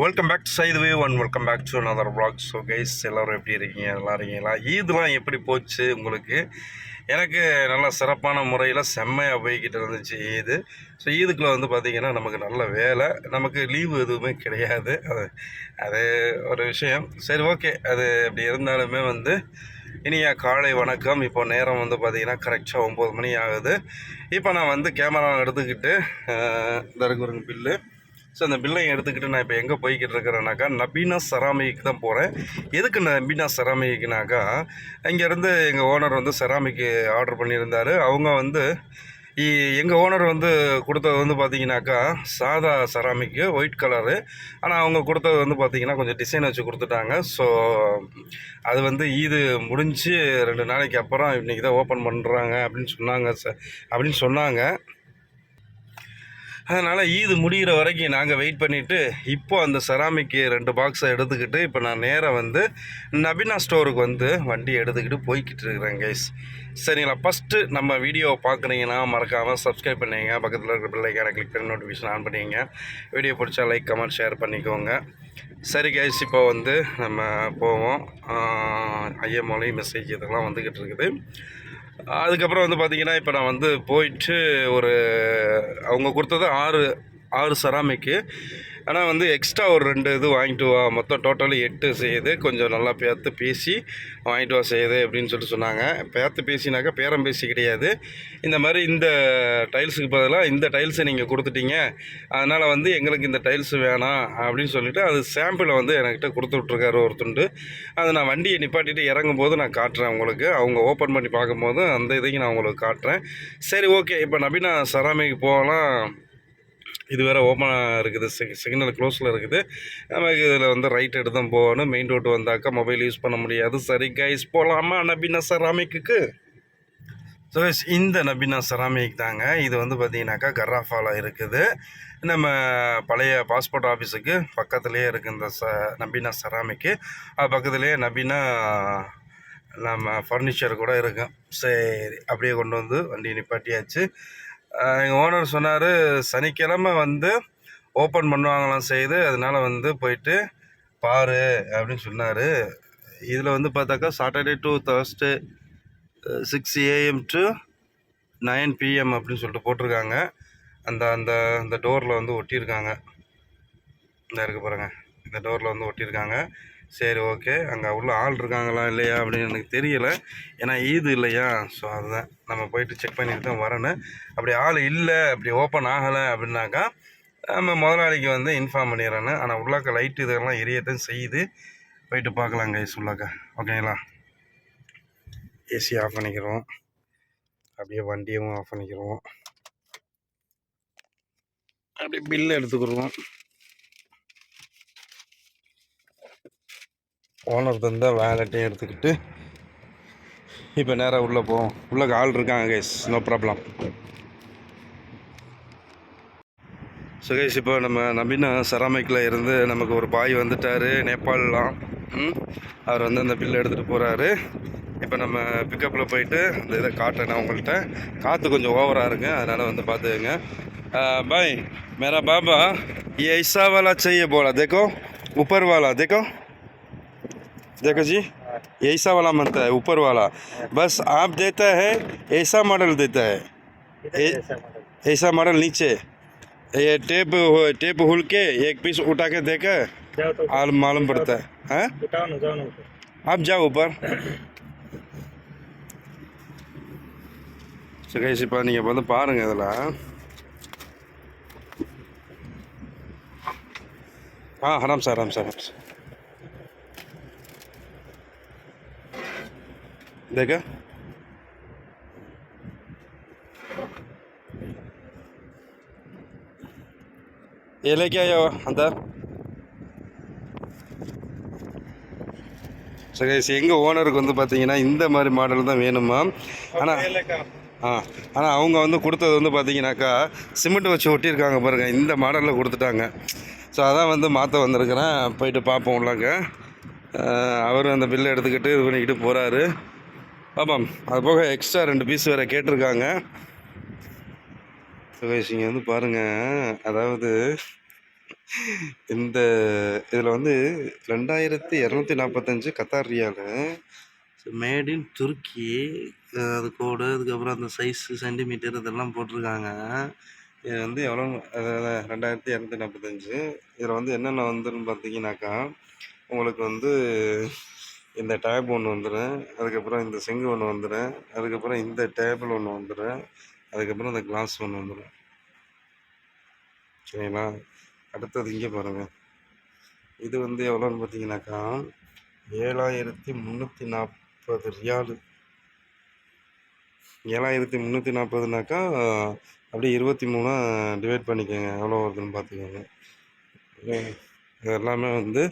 Welcome back to Saidhu wave and welcome back to another blog so guys எல்லோரும் எப்படி இருக்கீங்க? நல்லா இருக்கீங்களா? ஈதுலாம் எப்படி போச்சு உங்களுக்கு? எனக்கு நல்லா சிறப்பான முறையில் செம்மையாக போய்கிட்டு இருந்துச்சு ஈது. ஸோ ஈதுக்குள்ளே வந்து பார்த்திங்கன்னா நமக்கு நல்ல வேலை. நமக்கு லீவு எதுவுமே கிடையாது. அது அது ஒரு விஷயம். சரி ஓகே அது அப்படி இருந்தாலுமே வந்து இனியா காலை வணக்கம். இப்போ நேரம் வந்து பார்த்திங்கன்னா கரெக்டாக ஒம்பது மணி ஆகுது. இப்போ நான் வந்து கேமரா எடுத்துக்கிட்டு இந்த பில்லு. ஸோ அந்த பில்லையும் எடுத்துக்கிட்டு நான் இப்போ எங்கே போய்கிட்டு இருக்கிறேன்னாக்கா நபீனா செராமிக்கு தான் போகிறேன் எதுக்கு நபீனா செராமிக்குனாக்கா இங்கேருந்து எங்கள் ஓனர் வந்து செராமிக்கு ஆர்டர் பண்ணியிருந்தார். அவங்க வந்து எங்கள் ஓனர் வந்து கொடுத்தது வந்து பார்த்தீங்கன்னாக்கா சாதா செராமிக்கு ஒயிட் கலரு ஆனால் அவங்க கொடுத்தது வந்து பார்த்திங்கன்னா கொஞ்சம் டிசைன் வச்சு கொடுத்துட்டாங்க. ஸோ அது வந்து ஈது முடிஞ்சு ரெண்டு நாளைக்கு அப்புறம் இன்றைக்கி தான் ஓப்பன் பண்ணுறாங்க அப்படின்னு சொன்னாங்க சார் அப்படின்னு சொன்னாங்க. அதனால் ஈது முடிகிற வரைக்கும் நாங்கள் வெயிட் பண்ணிவிட்டு இப்போ அந்த செராமிக்கு ரெண்டு பாக்ஸை எடுத்துக்கிட்டு இப்போ நான் நேராக வந்து நபினா ஸ்டோருக்கு வந்து வண்டி எடுத்துக்கிட்டு போய்கிட்டு இருக்கிறேன் கைஸ் சரிங்களா? ஃபஸ்ட்டு நம்ம வீடியோவை பார்க்குறீங்கன்னா மறக்காமல் சப்ஸ்கிரைப் பண்ணிங்க பக்கத்தில் இருக்கிற பிள்ளைக்கான கிளிக் பண்ணி நோட்டிஃபிகேஷன் ஆன் பண்ணிங்க வீடியோ பிடிச்சா லைக் கமெண்ட் ஷேர் பண்ணிக்கோங்க. சரி கைஸ் இப்போ வந்து நம்ம போவோம். ஐஎம்ஓலை மெசேஜ் இதெல்லாம் வந்துக்கிட்டு இருக்குது. அதுக்கப்புறம் வந்து பார்த்தீங்கன்னா இப்போ நான் வந்து போயிட்டு ஒரு அவங்க கொடுத்தது ஆறு ஆறு செராமிக்கு ஆனால் வந்து எக்ஸ்ட்ரா ஒரு ரெண்டு இது வாங்கிட்டு வா. மொத்தம் டோட்டலி எட்டு செய்யுது கொஞ்சம் நல்லா பேர்த்து பேசி வாங்கிட்டு வா செய்யுது அப்படின்னு சொல்லிட்டு சொன்னாங்க. பேர்த்து பேசினாக்கா பேரம் பேசி கிடையாது. இந்த மாதிரி இந்த டைல்ஸுக்கு பதிலாக இந்த டைல்ஸை நீங்கள் கொடுத்துட்டீங்க. அதனால் வந்து எங்களுக்கு இந்த டைல்ஸ் வேணாம் அப்படின்னு சொல்லிவிட்டு அது சாம்பிளை வந்து என்கிட்ட கொடுத்து விட்ருக்காரு ஒரு அதை நான் வண்டியை நிப்பாட்டிட்டு இறங்கும் போது நான் காட்டுறேன் உங்களுக்கு. அவங்க ஓப்பன் பண்ணி பார்க்கும்போது அந்த இதையும் நான் உங்களுக்கு காட்டுறேன். சரி ஓகே இப்போ நபீனா செராமிக்கு போகலாம். இது வேறு ஓப்பனாக இருக்குது. சிக் சிக்னல் க்ளோஸில் இருக்குது. நமக்கு இதில் வந்து ரைட் எடுத்து தான் போகணும். மெயின் ரோட்டு வந்தாக்கா மொபைல் யூஸ் பண்ண முடியாது. சரி கைஸ் போகலாமா நபினா செராமிக்கு ஸோ இந்த நபினா செராமிக் தாங்க. இது வந்து பார்த்திங்கனாக்கா கர்ராஃபால் இருக்குது. நம்ம பழைய பாஸ்போர்ட் ஆஃபீஸுக்கு பக்கத்துலேயே இருக்குது இந்த ச நபினா செராமிக்கு அது பக்கத்துலேயே நபீனா நம்ம ஃபர்னிச்சர் கூட இருக்கும் சரி அப்படியே கொண்டு வந்து வண்டி நிப்பாட்டியாச்சு. எங்கள் ஓனர் சொன்னார் சனிக்கிழமை வந்து ஓப்பன் பண்ணுவாங்களாம் செய்து அதனால் வந்து போயிட்டு பாரு அப்படின்னு சொன்னார். இதில் வந்து பார்த்தாக்கா Saturday to Thursday six AM to nine PM அப்படின்னு சொல்லிட்டு போட்டிருக்காங்க. அந்த அந்த அந்த டோரில் வந்து ஒட்டியிருக்காங்க. இந்த இருக்கு பாருங்கள் இந்த டோரில் வந்து ஒட்டியிருக்காங்க. சரி ஓகே. அங்கே உள்ள ஆள் இருக்காங்களா இல்லையா அப்படின்னு எனக்கு தெரியல. ஏன்னா ஈது இல்லையா? ஸோ அதுதான். நம்ம போயிட்டு செக் பண்ணிட்டு தான் வரணும். அப்படி ஆள் இல்லை அப்படி ஓப்பன் ஆகலை அப்படின்னாக்கா நம்ம முதலாளிக்கு வந்து இன்ஃபார்ம் பண்ணிடுறேன்னு. ஆனால் உள்ளாக்க லைட்டு இதெல்லாம் எரியத்தான் செய்யுது. போயிட்டு பார்க்கலாம் கைஸ் உள்ளாக்கா. ஓகேங்களா ஏசி ஆஃப் பண்ணிக்கிறோம். அப்படியே வண்டியும் ஆஃப் பண்ணிக்கிறோம். அப்படியே பில்லு எடுத்துக்கிடுவோம் ஓனர் தந்த வேலட்டையும் எடுத்துக்கிட்டு இப்போ நேராக உள்ளே போவோம் உள்ளே ஆள் இருக்காங்க guys no problem so guys இப்போ நம்ம நவீன செராமிக்கில் இருந்து நமக்கு ஒரு பாய் வந்துட்டார் நேபாளலாம் ம் அவர் வந்து அந்த பில்லு எடுத்துகிட்டு போகிறாரு இப்போ நம்ம பிக்கப்பில் போயிட்டு அந்த இதை காட்டுறேன் உங்கள்கிட்ட காற்று கொஞ்சம் ஓவராக இருக்கு அதனால் வந்து பார்த்துக்கங்க பாய் मेरा बाबा ये ऐसा वाला चाहिए बोला देखो ऊपर वाला देखो देखो जी ये ऐसा वाला बनता है ऊपर वाला बस आप देता है ऐसा मॉडल देता है ए- ऐसा मॉडल नीचे ये टेप टेप हुल के एक पीस उठा के देकर जाओ तो और मालूम पड़ता है हैं उठाओ ना जाओ ना ऊपर आप जाओ ऊपर சுகேஷ் இப்போ நீங்கள் வந்து பாருங்கள் இதில் हाँ आराम से आराम से आराम से देखा ये लेके आया हो अंदर சகேஷ் எங்கள் ஓனருக்கு வந்து பார்த்தீங்கன்னா இந்த மாதிரி மாடல் தான் வேணுமா ஆனால் ஆ ஆனால் அவங்க வந்து கொடுத்தது வந்து பார்த்தீங்கன்னாக்கா சிமெண்ட் வச்சு ஒட்டியிருக்காங்க பாருங்கள் இந்த மாடலில் கொடுத்துட்டாங்க ஸோ அதான் வந்து மாற்ற வந்திருக்கிறேன் போயிட்டு பார்ப்போம் உள்ளாங்க அவர் அந்த பில்லை எடுத்துக்கிட்டு இது பண்ணிக்கிட்டு போகிறாரு ஆமாம் அது போக எக்ஸ்ட்ரா ரெண்டு பீஸ் வேறு கேட்டிருக்காங்க. சுகேஷ் இங்கே வந்து பாருங்கள் அதாவது இந்த இதில் வந்து ரெண்டாயிரத்தி இரநூத்தி நாற்பத்தஞ்சு கத்தார் ரியாலு. மேட் இன் துருக்கி அது கோடு அதுக்கப்புறம் அந்த சைஸு சென்டிமீட்டர் இதெல்லாம் போட்டிருக்காங்க. இது வந்து எவ்வளோ அதாவது ரெண்டாயிரத்தி இரநூத்தி நாற்பத்தஞ்சு இதில் வந்து என்னென்ன வந்துன்னு பார்த்தீங்கன்னாக்கா உங்களுக்கு வந்து இந்த டேப் ஒன்று வந்துடும் அதுக்கப்புறம் இந்த செங்கு ஒன்று வந்துடும் அதுக்கப்புறம் இந்த டேபிள் ஒன்று வந்துடும் அதுக்கப்புறம் இந்த கிளாஸ் ஒன்று வந்துடும் சரிங்களா? அடுத்தது இங்கே பாருங்கள் இது வந்து எவ்வளோன்னு பார்த்தீங்கன்னாக்கா ஏழாயிரத்தி முந்நூற்றி நாற்பது ரியாலு. ஏழாயிரத்தி முந்நூற்றி நாற்பதுனாக்கா அப்படியே இருபத்தி மூணாக டிவைட் பண்ணிக்கோங்க. எவ்வளோ வருதுன்னு பார்த்துக்கோங்க. இது எல்லாமே வந்து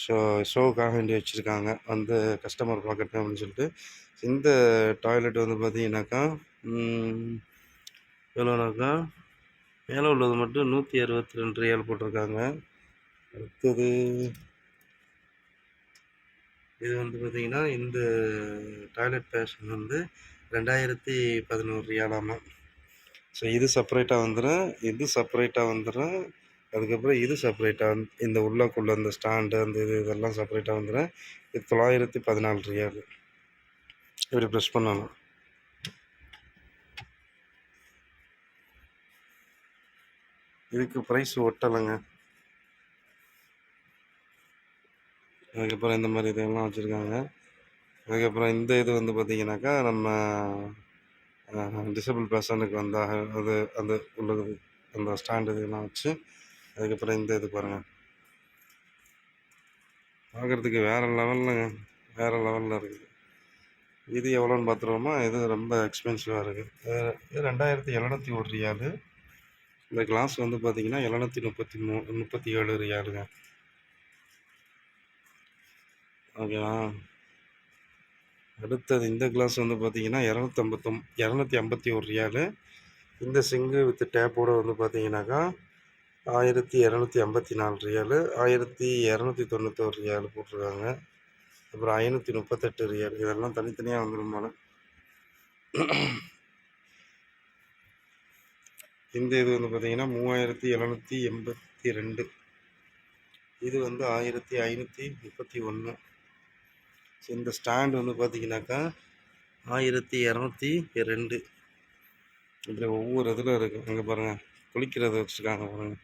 ஷோ ஷோவுக்காக வேண்டி வச்சுருக்காங்க. வந்து கஸ்டமர் பார்க்கட்டும் அப்படின்னு சொல்லிட்டு. இந்த டாய்லெட் வந்து பார்த்தீங்கன்னாக்கா எவ்வளோனாக்கா மேலே உள்ளது மட்டும் நூற்றி அறுபத்தி ரெண்டு ரியல் போட்டிருக்காங்க. அடுத்தது இது வந்து பார்த்திங்கன்னா இந்த டாய்லெட் பேஷன் வந்து ரெண்டாயிரத்தி பதினோரு ரியாலாமா. ஸோ இது செப்பரேட்டாக வந்துடும் இது செப்பரேட்டாக வந்துடும் அதுக்கப்புறம் இது செப்பரேட்டாக வந்து இந்த உள்ளக்குள்ள அந்த ஸ்டாண்டு அந்த இது இதெல்லாம் செப்பரேட்டாக வந்துடும் இது தொள்ளாயிரத்தி பதினாலு ரியால். இப்படி ப்ரெஸ் பண்ணணும் இதுக்கு ப்ரைஸ் ஒட்டலைங்க. அதுக்கப்புறம் இந்த மாதிரி இதெல்லாம் வச்சுருக்காங்க. அதுக்கப்புறம் இந்த இது வந்து பார்த்திங்கனாக்கா நம்ம டிசபிள் பர்சனுக்கு வந்தாக அது அந்த உள்ளது அந்த ஸ்டாண்டு இதெல்லாம் வச்சு அதுக்கப்புறம் இந்த இது பாருங்கள் பார்க்குறதுக்கு வேறு லெவலில் வேறு லெவலில் இருக்குது இது எவ்வளோன்னு பார்த்துருவோமா? இது ரொம்ப எக்ஸ்பென்சிவாக இருக்குது இது ரெண்டாயிரத்தி எழுநூற்றி ஒரு ரியாலு. இந்த கிளாஸ் வந்து பார்த்தீங்கன்னா எழுநூற்றி முப்பத்தி மூ முப்பத்தி ஏழு ரியாலுங்க. ஓகேவா? அடுத்தது இந்த கிளாஸ் வந்து பார்த்தீங்கன்னா இரநூத்தம்பத்தொம் இரநூத்தி ஐம்பத்தி ஒரு ரியாலு. இந்த சிங்கு வித் டேப்போடு வந்து பார்த்தீங்கன்னாக்கா ஆயிரத்தி இரநூத்தி ஐம்பத்தி நாலு ரியாலு ஆயிரத்தி இரநூத்தி தொண்ணூத்தோரு ரியாலு போட்டிருக்காங்க. அப்புறம் ஐநூற்றி முப்பத்தெட்டு ரியால் இதெல்லாம் தனித்தனியாக வந்துடும் போல இந்த இது வந்து பார்த்தீங்கன்னா மூவாயிரத்தி எழுநூற்றி எண்பத்தி ரெண்டு. இது வந்து ஆயிரத்தி ஐநூற்றி முப்பத்தி ஒன்று ஸோ இந்த ஸ்டாண்டு வந்து பார்த்தீங்கன்னாக்கா ஆயிரத்தி இரநூத்தி ரெண்டு. இதில் ஒவ்வொரு இதில் இருக்குது அங்கே பாருங்கள் குளிக்கிறத வச்சுருக்காங்க பாருங்கள்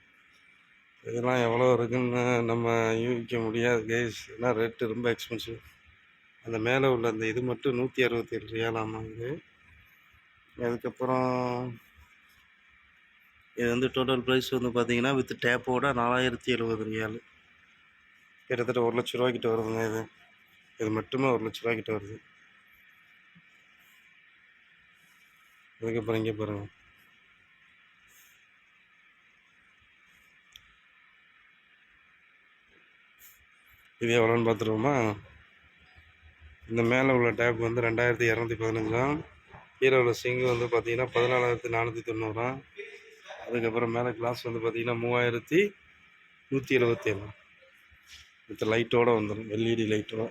இதெல்லாம் எவ்வளோ இருக்குன்னு நம்ம யூகிக்க முடியாது கேஸ் ஏன்னா ரேட்டு ரொம்ப எக்ஸ்பென்சிவ் அந்த மேலே உள்ள அந்த இது மட்டும் நூற்றி அறுபத்தேழு ரியாலாமா இது அதுக்கப்புறம் இது வந்து டோட்டல் ப்ரைஸ் வந்து பார்த்தீங்கன்னா வித் டேப்போட நாலாயிரத்தி எழுபது ரியால் கிட்டத்தட்ட ஒரு லட்ச ரூபாய்க்கிட்ட வருதுங்க இது. இது மட்டுமே ஒரு லட்ச ரூபாய்க்கிட்ட வருது. அதுக்கப்புறம் இங்கே பாருங்கள் இது எவ்வளோன்னு பார்த்துருவோமா? இந்த மேலே உள்ள டேப் வந்து ரெண்டாயிரத்தி இரநூத்தி பதினஞ்சாம். கீழே உள்ள சிங்கு வந்து பார்த்திங்கன்னா பதினாலாயிரத்தி நானூற்றி தொண்ணூறாம். அதுக்கப்புறம் மேலே கிளாஸ் வந்து பார்த்தீங்கன்னா மூவாயிரத்தி நூற்றி எழுபத்தேழு வித் லைட்டோடு வந்துடும் எல்இடி லைட்டோட.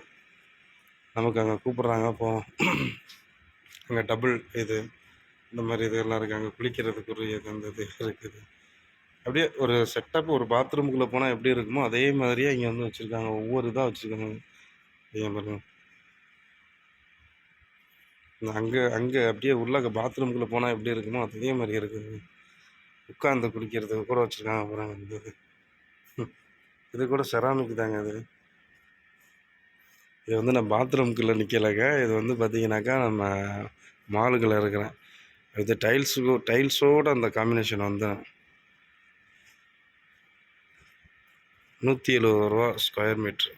நமக்கு அங்கே கூப்பிட்றாங்க போவோம் அங்கே டபுள் இது இந்த மாதிரி இதெல்லாம் இருக்குது அங்கே குளிக்கிறதுக்குரிய இது அந்த இது இருக்குது. அப்படியே ஒரு செட்டப் ஒரு பாத்ரூமுக்குள்ளே போனால் எப்படி இருக்குமோ அதே மாதிரியே இங்கே வந்து வச்சுருக்காங்க. ஒவ்வொரு இதாக வச்சுருக்காங்க. ஏன் பாருங்க. இந்த அங்கே அங்கே அப்படியே உள்ள பாத்ரூம்குள்ளே போனால் எப்படி இருக்குமோ அதே மாதிரி இருக்குது. உட்காந்து குடிக்கிறதுக்கு கூட வச்சுருக்காங்க அப்புறம் இந்த இது. கூட செராமிக் தாங்க இது. இது வந்து நான் பாத்ரூம்குள்ளே நிற்கலைங்க இது வந்து பார்த்திங்கனாக்கா நம்ம மாலுக்குள்ளே இருக்கிறேன். இது டைல்ஸுக்கு டைல்ஸோடு அந்த காம்பினேஷன் வந்தேன் நூற்றி எழுபது ரூபா ஸ்கொயர் மீட்ரு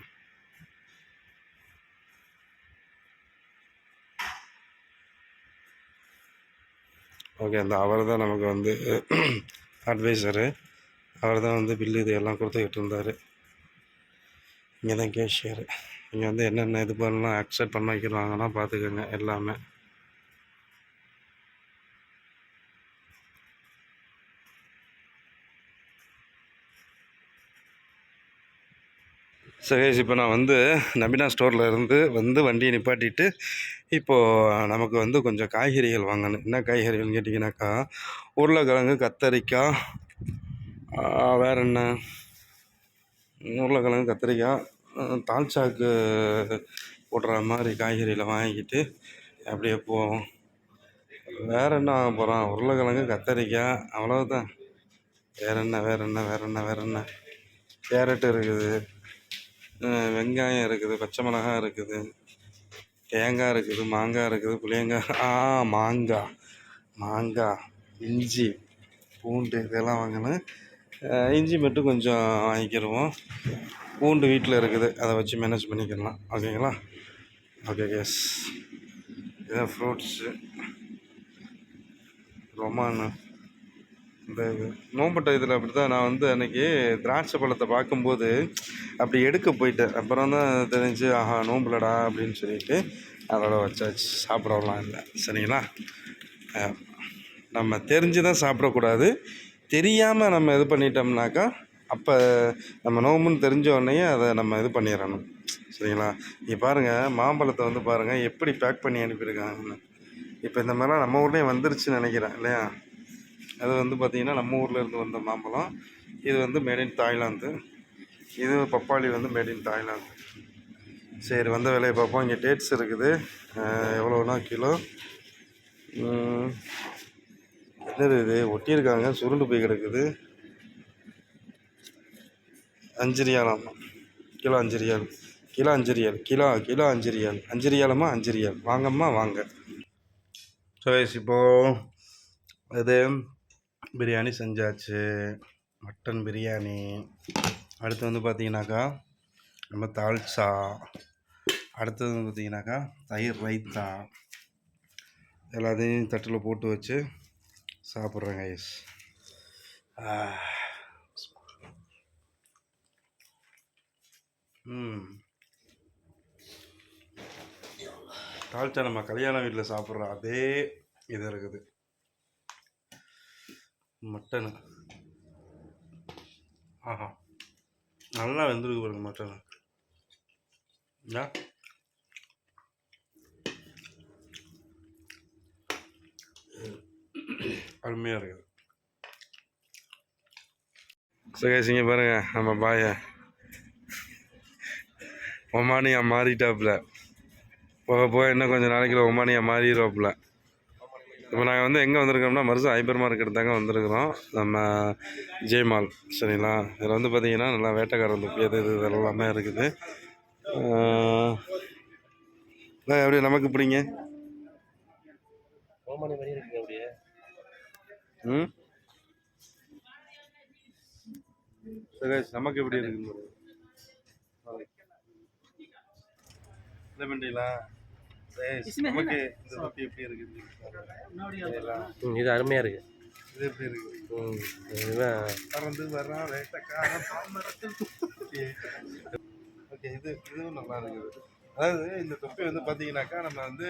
ஓகே அந்த அவர் தான் நமக்கு வந்து அட்வைசரு அவர் தான் வந்து பில்லு இது எல்லாம் கொடுத்துக்கிட்டு இருந்தார். இங்கே தான் கேஷியரு இங்கே வந்து என்னென்ன இது பண்ணலாம் அக்செப்ட் பண்ண வைக்கிறாங்கன்னா பார்த்துக்கோங்க எல்லாமே. சரி இப்போ நான் வந்து நபினா ஸ்டோரில் இருந்து வந்து வண்டியை நிப்பாட்டிட்டு இப்போது நமக்கு வந்து கொஞ்சம் காய்கறிகள் வாங்கணும். என்ன காய்கறிகள்னு கேட்டிங்கனாக்கா உருளைக்கிழங்கு கத்தரிக்காய் வேறு வேற என்ன? உருளைக்கிழங்கு கத்திரிக்காய் அஹ் தால்ச்சாக்கு போடுற மாதிரி காய்கறிகளை வாங்கிக்கிட்டு அப்படியே போவோம். வேறு என்ன வாங்க போகிறோம் உருளைக்கிழங்கு கத்தரிக்காய் அவ்வளோதான் வேறு என்ன வேற என்ன வேற என்ன வேறு என்ன? கேரட் இருக்குது. வெங்காயம் இருக்குது பச்சை மிளகாய் இருக்குது தேங்காய் இருக்குது மாங்காய் இருக்குது புளியங்காய் ஆ மாங்காய் மாங்காய் இஞ்சி பூண்டு இதெல்லாம் வாங்கினேன் இஞ்சி மட்டும் கொஞ்சம் வாங்கிக்கிடுவோம். பூண்டு வீட்டில் இருக்குது அதை வச்சு மேனேஜ் பண்ணிக்கலாம். ஓகேங்களா? ஓகே எஸ் இதான் ஃப்ரூட்ஸு ரொமானு இந்த இது நோம்பட்ட இதில் அப்படி தான் நான் வந்து அன்னைக்கு திராட்சை பழத்தை பார்க்கும்போது அப்படி எடுக்க போயிட்டேன். அப்புறம் தான் தெரிஞ்சு ஆஹா நோம்புலடா அப்படின்னு சொல்லிட்டு அதோட வச்சாச்சு. சாப்பிடலாம் இல்லை சரிங்களா? நம்ம தெரிஞ்சு தான் சாப்பிடக்கூடாது. தெரியாமல் நம்ம இது பண்ணிட்டோம்னாக்கா அப்போ நம்ம நோம்புன்னு தெரிஞ்ச உடனே அதை நம்ம இது பண்ணிடணும். சரிங்களா? இங்கே பாருங்கள் மாம்பழத்தை வந்து பாருங்கள் எப்படி பேக் பண்ணி அனுப்பியிருக்காங்கன்னு. இப்போ இந்த மாதிரிலாம் நம்ம ஊர்லேயே வந்துருச்சுன்னு நினைக்கிறேன் இல்லையா? அது வந்து பார்த்திங்கன்னா நம்ம ஊரில் இருந்து வந்த மாம்பழம். இது வந்து மேட் இன் தாய்லாந்து. இது பப்பாளி வந்து மேட் இன் தாய்லாந்து. சரி வந்த விலையை பார்ப்போம். இங்கே டேட்ஸ் இருக்குது. எவ்வளோனா கிலோ? என்னது இது? ஒட்டியிருக்காங்க. சுருண்டு போய் கிடக்குது. அஞ்சு ரியாலாம் கிலோ அஞ்சு ரியால் கிலோ அஞ்சு ரியால் கிலோ கிலோ அஞ்சு ரியால் அஞ்சு ரியாலம்மா அஞ்சு ரியால் வாங்கம்மா வாங்க. ஸோ இப்போது இது பிரியாணி செஞ்சாச்சு. மட்டன் பிரியாணி. அடுத்து வந்து பார்த்தீங்கன்னாக்கா நம்ம தால்சா. அடுத்தது வந்து பார்த்தீங்கன்னாக்கா தயிர் ரைத்தா. எல்லாத்தையும் தட்டில் போட்டு வச்சு சாப்பிட்றேன் ஐஸ் தால்ச்சா நம்ம கல்யாண வீட்டில் சாப்பிட்ற அதே இது இருக்குது. மட்டனு. ஆஹா. நல்லா வெந்திருக்கு பாருங்க மட்டனு. ஏன் அருமையாக இருக்குது. சுகேஷிங்க பாருங்க நம்ம பாய. ஒமானியா மாறிட்டாப்புல. போக போக இன்னும் கொஞ்சம் நாளைக்குள்ள ஒமானியா மாறிடுவாப்புல இப்போ நாங்கள் வந்து எங்கே வந்திருக்கோம்னா மருசு ஹைப்பர் மார்க்கெட் தாங்க வந்திருக்கிறோம். நம்ம ஜெய்மால் சரிங்களா? இதில் வந்து பார்த்தீங்கன்னா நல்லா வேட்டைக்காரன் தொப்பி அது இது இது எல்லாமே இருக்குது. எப்படி நமக்கு பிடிங்க? இருக்குங்க ம்? சுகேஷ் நமக்கு எப்படி இருக்கு இல்லை பண்ணுறீங்களா நமக்கு இந்த தொப்பி எப்படி இருக்குது இது அருமையாக இருக்கு. இது எப்படி இருக்கு? ம், இதுதான் பறந்து வர்றான் வேட்டக்காரன் ஓகே இது இதுவும் நல்லா இருக்குது. அதாவது இந்த தொப்பி வந்து பார்த்தீங்கன்னாக்கா நம்ம வந்து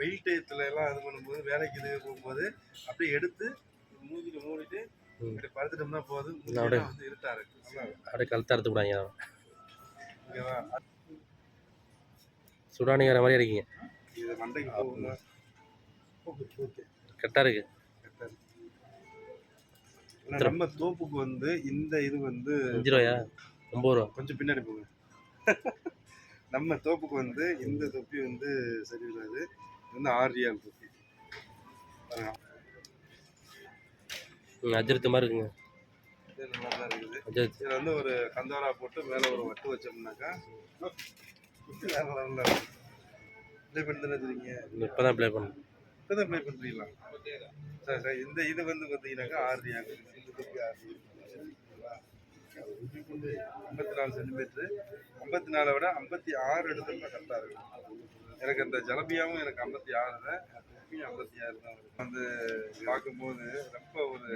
வெயில் டயத்துல எல்லாம் இது பண்ணும்போது வேலைக்கு இது போகும்போது அப்படியே எடுத்து மூஞ்சில மூடிட்டு. இப்படி படுத்துட்டோம்னா போதும். அப்படியே. வந்து இருட்டா இருக்கு. அப்படியே கழுத்து அறுத்து விடாங்க ஓகேவா சுடானிக்கிற மாதிரி இருக்கீங்க. இது மண்டைக்கு போகுங்க ஓகே ஓகே. கரெக்டாக இருக்கு. நம்ம தோப்புக்கு வந்து இந்த இது வந்து அஞ்சு ரூபாயா? ஒம்பது ரூபா. கொஞ்சம் பின்னாடி போங்க. நம்ம தோப்புக்கு வந்து இந்த தொப்பி வந்து சரி வராது இது வந்து ஆறு ரியால் தொப்பி. பாருங்க. ம், அஜிரத்து மாதிரி இருக்குங்க. இது நல்லா தான் இருக்குது. இதில் வந்து ஒரு கந்தோரா போட்டு மேலே ஒரு வட்டு வச்சோம்னாக்கா வேற லெவலில் இருக்கும் ப்ளே பண்ணி தானே தெரியுங்க. இப்போ தான் ப்ளே பண்ணேன் இப்போ தான் ப்ளே பண்ணுறீங்களா சரி சரி. இந்த இது வந்து பார்த்தீங்கன்னாக்கா ஆறு ஐம்பத்தி நாலு சென்டிமீட்ரு ஐம்பத்தி நாலை விட ஐம்பத்தி ஆறு எடுத்தோம்னா கரெக்டாக இருக்கும். எனக்கு அந்த ஜலபியாவும் எனக்கு ஐம்பத்தி ஆறு தான். ஐம்பத்தி ஆறு தான். வந்து பார்க்கும்போது ரொம்ப ஒரு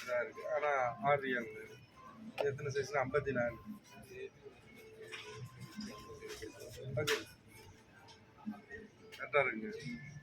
இதாக இருக்குது ஆனால் ஆறு இது எத்தனை சைஸ்னா ஐம்பத்தி நாலு. ஓகே. கரெக்டாக இருக்குங்க